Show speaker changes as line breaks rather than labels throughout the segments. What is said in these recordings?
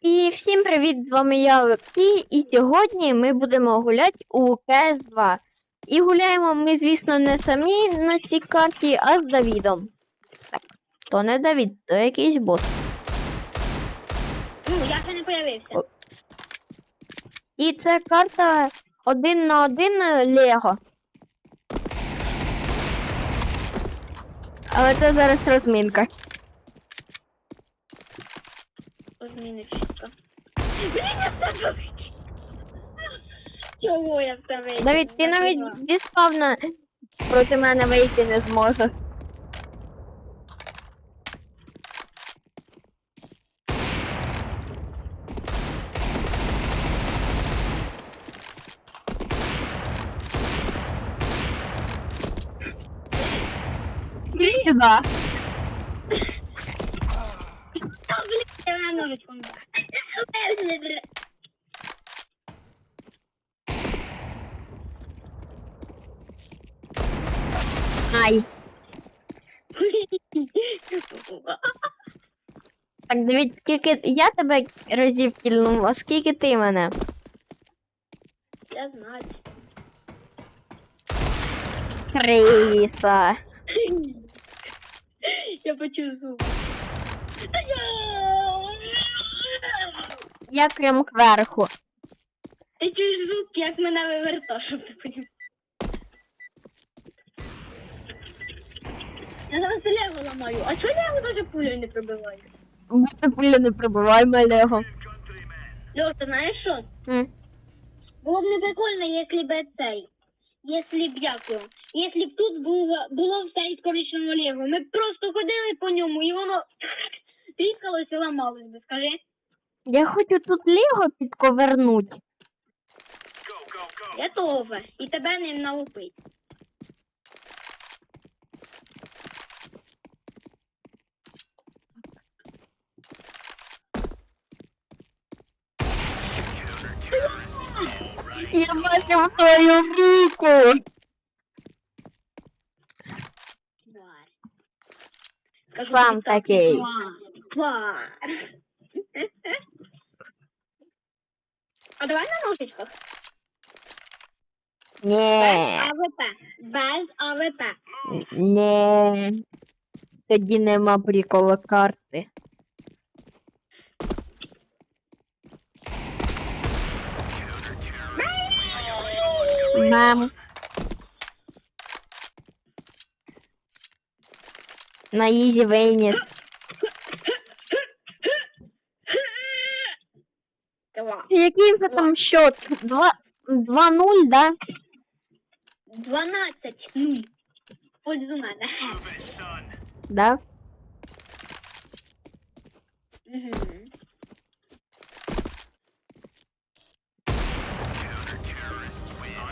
І всім привіт! З вами я Олексій, і сьогодні ми будемо гуляти у КС 2. І гуляємо ми, звісно, не самі на цій карті, а з Давідом. Так, то не Давід, то якийсь бот.
Ну, я ще не появився.
О. І це карта один на один Лего. Але це зараз розмінка.
Блін, я. Чого я в тебе?
Навіть ти навіть зі спавна проти мене вийти не зможеш. Іди сюди.
Та, блін, я ножичком.
Ай. Так, Давід, скільки я тебе разів кільнув, а скільки ти мене?
Я знаю.
Криса.
Я почув звук. Я-
прям кверху.
Ти чуєш звук, як мене виверто, щоб ти поняв. Я зараз Лего ламаю. А чого Лего даже пулею не пробиваю?
Бути пуля не пробивай малего.
Льох, ти знаєш що?
М.
Було б не прикольно, якщо б цей. Якщо б як його. Якщо б тут було, було все із коричневого Лего. Ми б просто ходили по ньому і воно тріскалось і ламалось би, скажи.
Я хочу тут Лего підковернуть.
Я того. І тебе ним налупить.
Я бачив твою руку.
Тобі
такий.
Тварь. Тварь. А давай на ножичках. Без
Ні,
АВП. Без АВП.
ні. Тоді нема прикола карти. Мем. На ізі вийніс.
Клас.
Який там счет? 2-0, да?
12 нуль. Пользу мене.
Да?
Угу.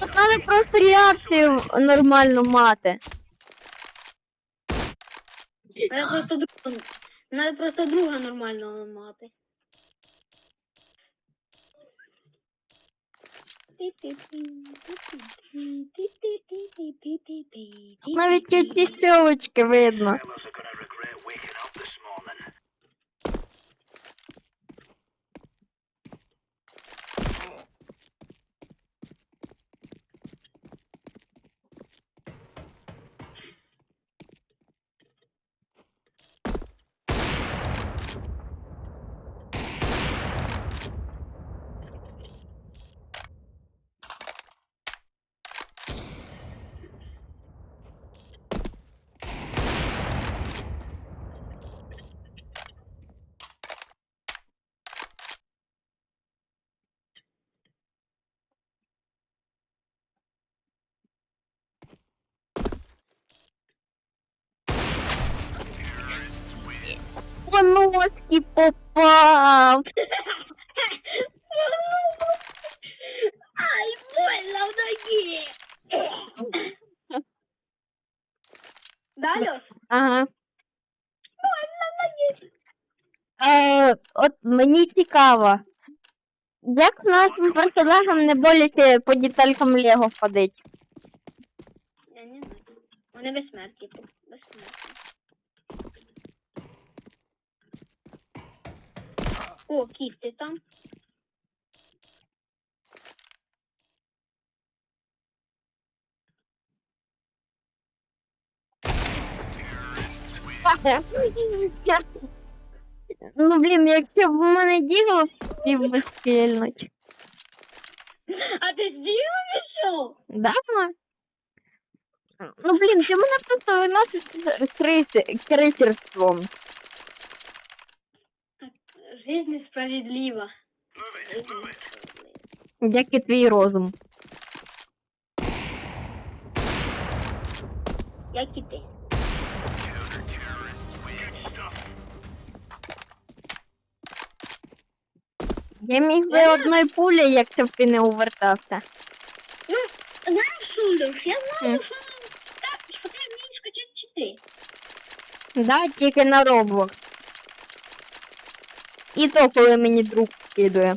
Тут треба просто реакцію нормально мати.
Треба просто друга. Просто друга нормального мати.
Навіть ці сілочки видно. Носки попав.
Ай, больно в ноге. Да, Лёш?
Ага.
Больно в.
Е, от мені цікаво. Як нашим персонажам не боляче по деталькам Лего ходить?
Я не знаю. Вони безсмертні. Безсмертні. О, кіт, ти там?
Ну, блін, якщо б в мене діло спів би стрільнуть.
А ти діло пішов?
Да? ну? Блін, ти мене просто виносиш з
Жизнь несправедлива.
Як і твій розум.
Як і ти.
Я міг би одною пулею, якщо б ти не увертався.
Ну, знаєш, Шулюш, я знаю, що, так, що ти вмієш качати чити.
Да, тільки на Roblox. І то, коли мені друг скидує.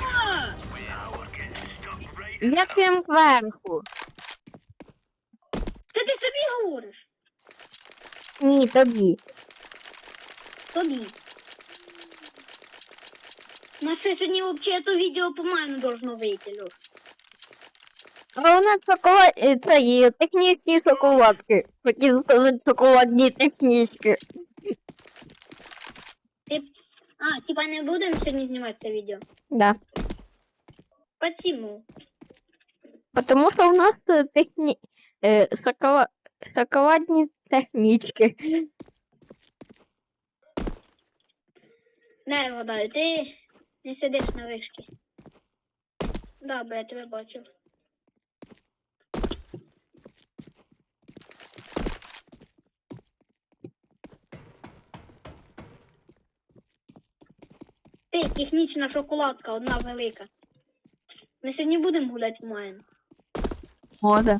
А,
Як він кверху? Ні, тобі.
Тобі. У нас ще сьогодні взагалі то відео по мене должно вийти, Льош.
А у нас шоколад... е, Це є технічні шоколадки. Хотів сказати шоколадні технічки.
Ти... А, типа не будемо сьогодні знімати це відео.
Да.
Почему?
Потому що у нас е, техні... е, шокола... шоколадні технічки.
Не вгадаю, ти не сидиш на вишки. Добре, я тебе бачу. Ти, технічна шоколадка, одна велика. Ми сьогодні будемо гуляти в Майн.
Може.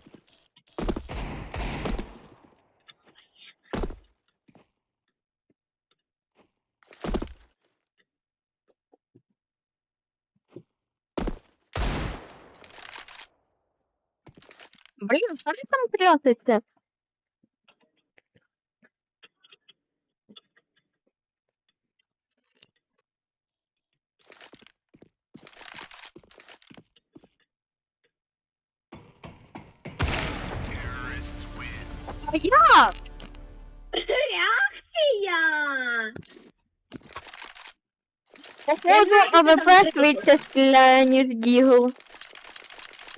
Блін, що ж там трясеться? А як?
Реакція!
Походу,
знаю, що там
АВП
таке.
швидше стріляє, ніж Дігл.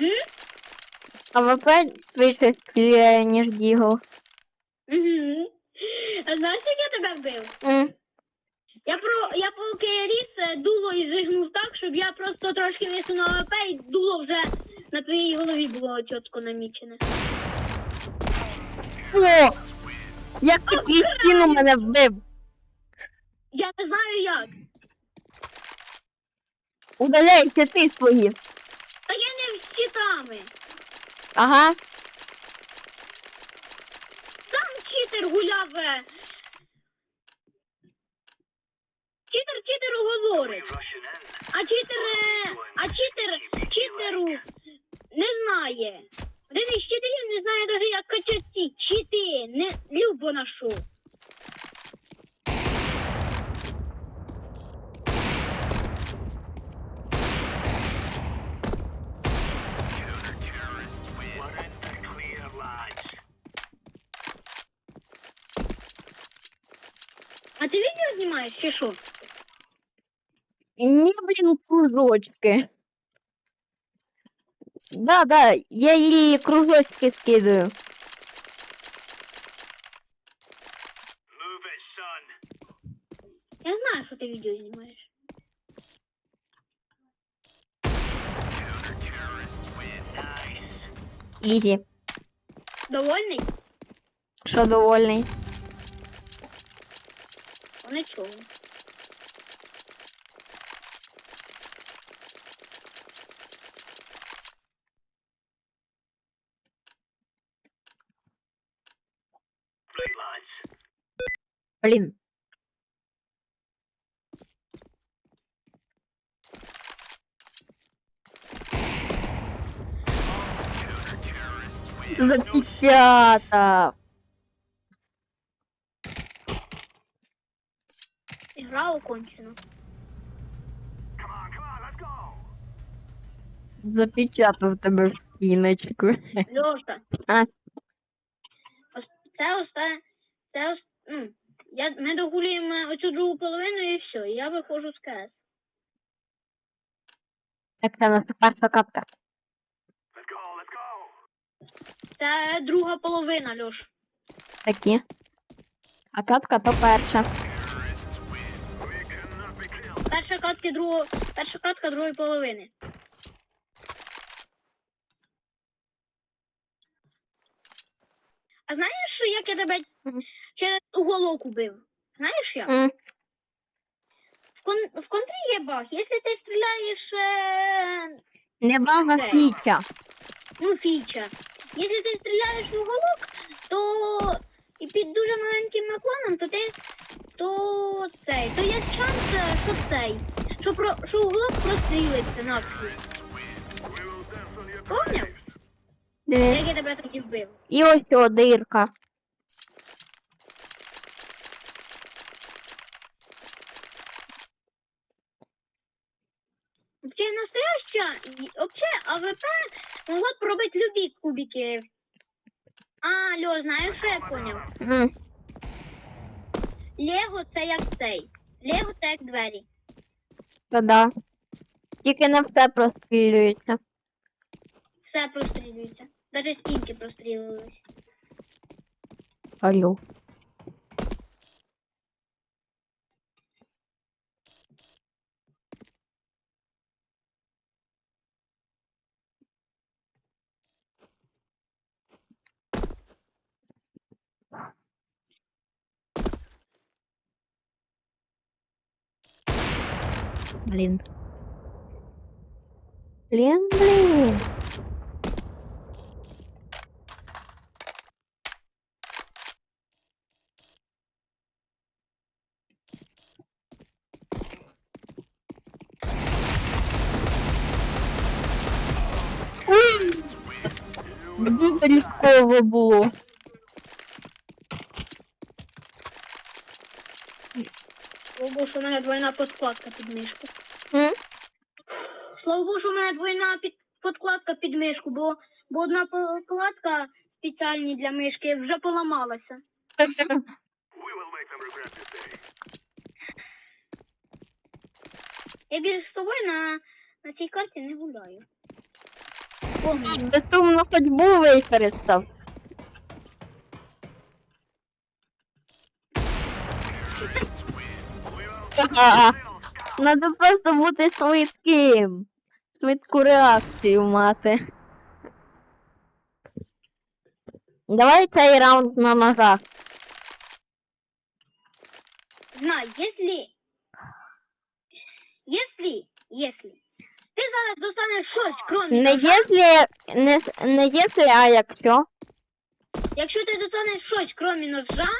М?
АВП швидше стріляє, ніж Дігл.
Угу. А знаєш, як я тебе вбив?
М.
Я про я поки ріс е, дуло і зігнув так, щоб я просто трошки висунув АП і дуло вже на твоїй голові було чітко намічене.
О! Як ти крізь стіну мене вбив?
Я не знаю як.
Удаляйся ти свої.
Та я не з читами.
Ага.
Там читер гуляве. Читер читеру говорить. А читер, е, а читер читеру не знає. Один із читерів не знає навіть як качати чити. Не любо нашу. А ти відео знімаєш чи що?
Ні, блін, кружочки. Да, да, я їй кружочки скидаю.
Я знаю, що ти відео знімаєш.
Ізі.
Довольний?
Що довольний?
нічого.
Блін. За пятьдесят.
Гра окончена.
Запечатав тебе в стіночку.
Льоша.
А?
Це оста... Це ос... ну, я... ми догулюємо оцю другу половину і все. Я виходжу з КС.
Так це у нас перша катка.
Це друга половина, Льош.
Такі. А катка то перша.
Перша катка другого... Перша катка другої половини. А знаєш, що як я тебе через уголок убив? Знаєш як? В, кон... в контрі є баг. Якщо ти стріляєш е...
Не бага
Це.
фіча.
ну, фіча. Якщо ти стріляєш в уголок, то і під дуже маленьким наклоном, то ти то цей, то є шанс, е, що цей, що про що уголок прострілиться навскрізь. Помняв? Як я тебе тоді вбив?
І ось о, дирка.
Вообще настояща, вообще АВП могла б пробити любі кубики. А, Льо, знаєш, що я поняв?
М,
Лего це як цей. Лего це як двері.
Та да. Тільки не все прострілюється.
Все прострілюється. Навіть стінки прострілились.
Алло. Блін. Блін, блін. Дуже різково було.
Слава Богу, що в мене двойна подкладка під мишку. Слава Богу, що в мене двойна під... подкладка під мишку, бо, бо одна подкладка спеціальні для мишки вже поламалася. Я більше з тобою на, на цій карті не гуляю. Помню.
Безсумно хоч був використав. Надо просто бути швидким. Швидку реакцію мати. Давай цей раунд на ножах.
Знай, если... Если... Если... Ти зараз достанеш щось, крім
Не якщо, не, с- не якщо, а якщо.
Якщо ти достанеш щось, крім ножа,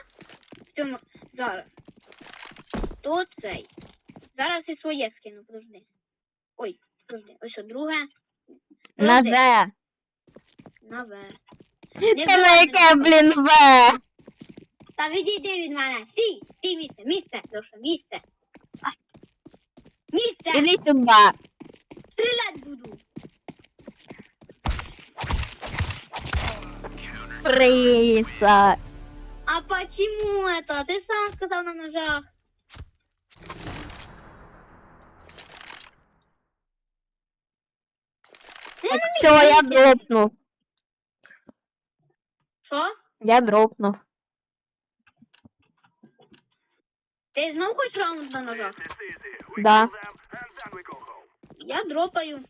в цьому зараз, то цей. Зараз і своє скину, подожди. Ой, подожди, ось що, друге.
На
Подожди,
З.
На В.
Це на яке, блін, В.
Та відійди від мене. Стій, стій місце, місце, Леша, місце. Місце,
Іди сюди.
стріляти буду.
Приса.
А почему это? Ты сам сказал на ножах.
Все, я дропнув.
Що?
Я дропнув.
Ти знов хочеш раунд на ножах?
Да.
Я дропаю.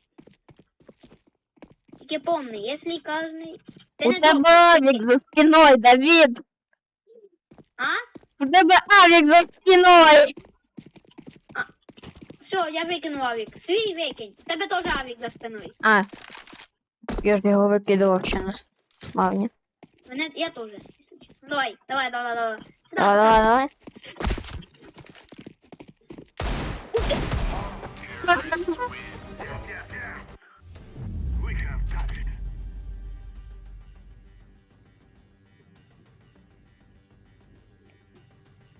Тільки помни, якщо кожний... Ти
У
не
тебе авік за спиною, Давід.
А?
У тебе авік за спиною.
Все, я викинув авік. Свій викинь. Тебе теж авік за спиною.
А. Я ж його викидував ще на спавні.
Мене я теж. Давай, давай, давай, давай.
Давай, давай, давай.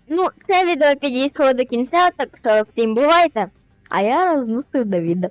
Ну, це відео підійшло до кінця, так що всім бувайте а я разнюхаю Давида.